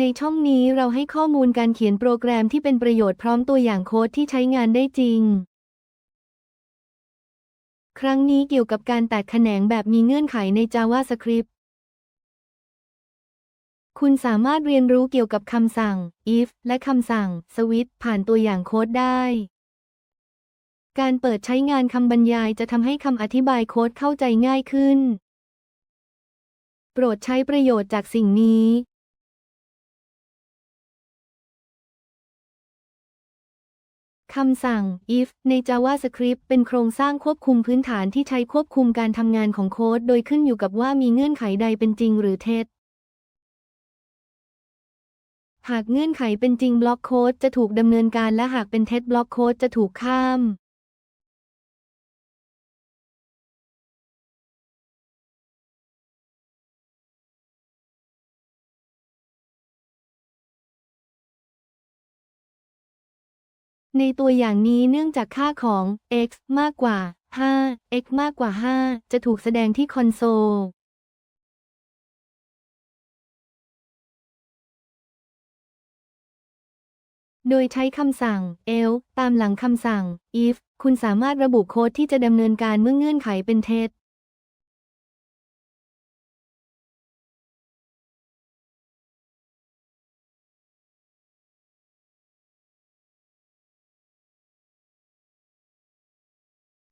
ในช่องนี้เราให้ข้อมูลการเขียนโปรแกรมที่เป็นประโยชน์พร้อมตัวอย่างโค้ดที่ใช้งานได้จริง ครั้งนี้เกี่ยวกับการแตกแขนงแบบมีเงื่อนไขใน JavaScript คุณสามารถเรียนรู้เกี่ยวกับคำสั่ง if และคำสั่ง switch ผ่านตัวอย่างโค้ดได้ การเปิดใช้งานคำบรรยายจะทำให้คำอธิบายโค้ดเข้าใจง่ายขึ้น โปรดใช้ประโยชน์จากสิ่งนี้ คำสั่ง if ใน JavaScript เป็นโครงสร้างควบคุมพื้นฐานที่ใช้ควบคุมการทำงานของโค้ด โดยขึ้นอยู่กับว่ามีเงื่อนไขใดเป็นจริงหรือเท็จ หากเงื่อนไขเป็นจริงบล็อกโค้ดจะถูกดำเนินการและหากเป็นเท็จบล็อกโค้ดจะถูกข้าม ในตัวอย่างนี้เนื่องจากค่าของ x มากกว่า 5 x มากกว่า 5 จะถูกแสดงที่คอนโซล โดยใช้คำสั่ง l ตามหลังคำสั่ง if คุณสามารถระบุโค้ดที่จะดำเนินการเมื่อเงื่อนไขเป็นเท็จ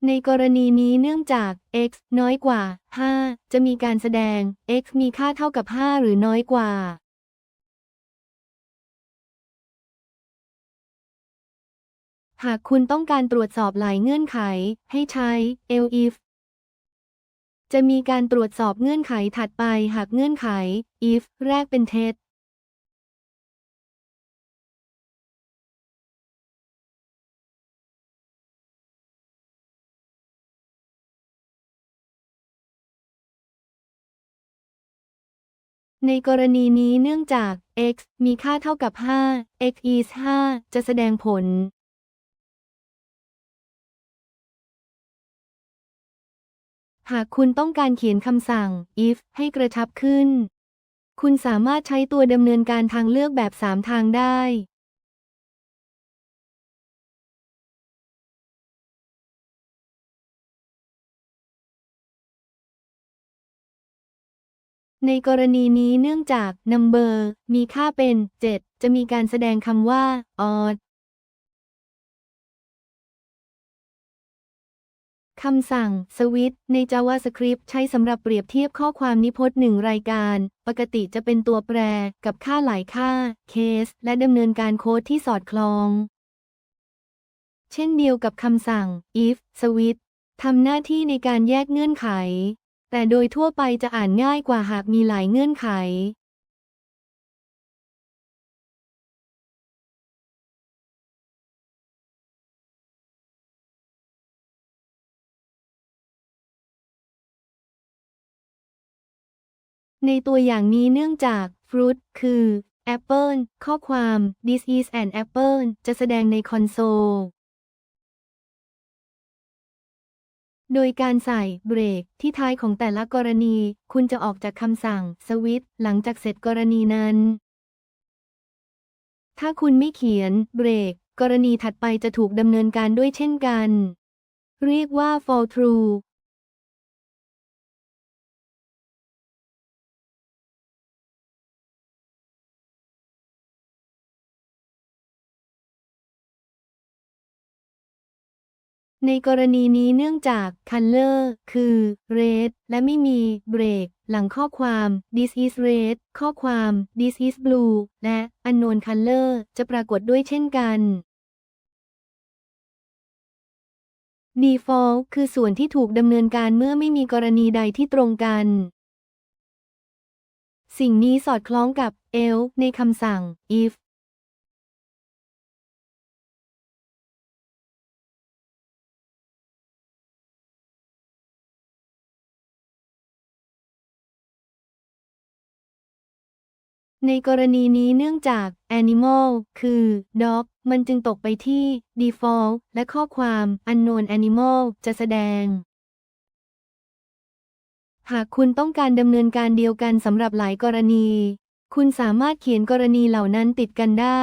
ในกรณีนี้เนื่องจาก x น้อยกว่า 5 จะมีการแสดง x มีค่าเท่ากับ 5 หรือน้อยกว่า หากคุณต้องการตรวจสอบหลายเงื่อนไข ให้ใช้ elif จะมีการตรวจสอบเงื่อนไขถัดไปหากเงื่อนไข if แรกเป็นเท็จ ในกรณีนี้เนื่องจาก x มีค่าเท่ากับ 5 x is 5 จะแสดงผล หากคุณต้องการเขียนคำสั่ง if ให้กระชับขึ้น คุณสามารถใช้ตัวดำเนินการทางเลือกแบบ 3 ทางได้ ในกรณีนี้เนื่องจาก number มีค่าเป็น 7 จะมีการแสดงคำว่า odd คำสั่ง switch ใน JavaScript ใช้สำหรับเปรียบเทียบข้อความนิพจน์หนึ่งรายการ ปกติจะเป็นตัวแปรกับค่าหลายค่า case และดำเนินการโค้ดที่สอดคล้อง เช่นเดียวกับคำสั่ง if switch ทำหน้าที่ในการแยกเงื่อนไข แต่โดยทั่วไปจะอ่านง่ายกว่าหากมีหลายเงื่อนไขในตัวอย่างนี้เนื่องจาก fruit คือ apple ข้อความ this is an apple จะแสดงในคอนโซล โดยการใส่เบรกที่ท้ายของแต่ละกรณี คุณจะออกจากคำสั่งสวิตหลังจากเสร็จกรณีนั้น ถ้าคุณไม่เขียนเบรก กรณีถัดไปจะถูกดำเนินการด้วยเช่นกัน เรียกว่า fall through ในกรณีนี้เนื่องจาก color คือ red และไม่มี break หลังข้อความ this is red ข้อความ this is blue และ unknown color จะปรากฏด้วยเช่นกัน default คือส่วนที่ถูกดำเนินการเมื่อไม่มีกรณีใดที่ตรงกัน สิ่งนี้สอดคล้องกับ else ในคำสั่ง if ในกรณีนี้เนื่องจาก animal คือ dog มันจึงตกไปที่ default และข้อความ unknown animal จะแสดง หากคุณต้องการดำเนินการเดียวกันสำหรับหลายกรณี คุณสามารถเขียนกรณีเหล่านั้นติดกันได้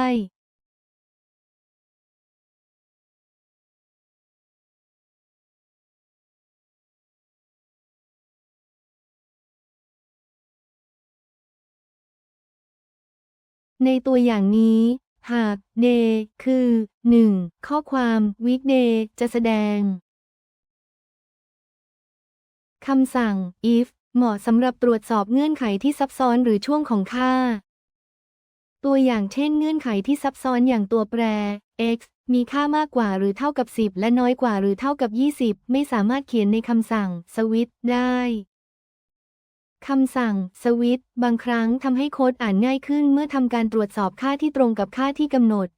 ในตัวอย่างนี้ หาก day คือ 1. ข้อความ weekday จะแสดงคำสั่ง if เหมาะสำหรับตรวจสอบเงื่อนไขที่ซับซ้อนหรือช่วงของค่า ตัวอย่างเช่นเงื่อนไขที่ซับซ้อนอย่างตัวแปร x มีค่ามากกว่าหรือเท่ากับ 10 และน้อยกว่าหรือเท่ากับ 20 ไม่สามารถเขียนในคำสั่ง switch ได้ คำสั่ง switch บางครั้งทำให้โค้ดอ่านง่ายขึ้นเมื่อทำการตรวจสอบค่าที่ตรงกับค่าที่กำหนด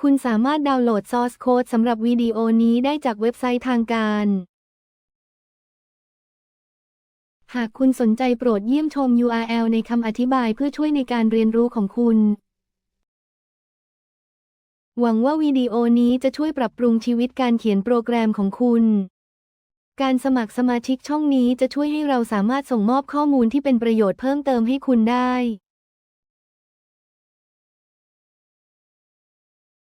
คุณสามารถดาวน์โหลด source code สำหรับวิดีโอนี้ได้จากเว็บไซต์ทางการ หากคุณสนใจโปรดเยี่ยมชม URL ในคำอธิบายเพื่อช่วยในการเรียนรู้ของคุณ หวังว่าวิดีโอนี้จะช่วยปรับปรุงชีวิตการเขียนโปรแกรมของคุณ การสมัครสมาชิกช่องนี้จะช่วยให้เราสามารถส่งมอบข้อมูลที่เป็นประโยชน์เพิ่มเติมให้คุณได้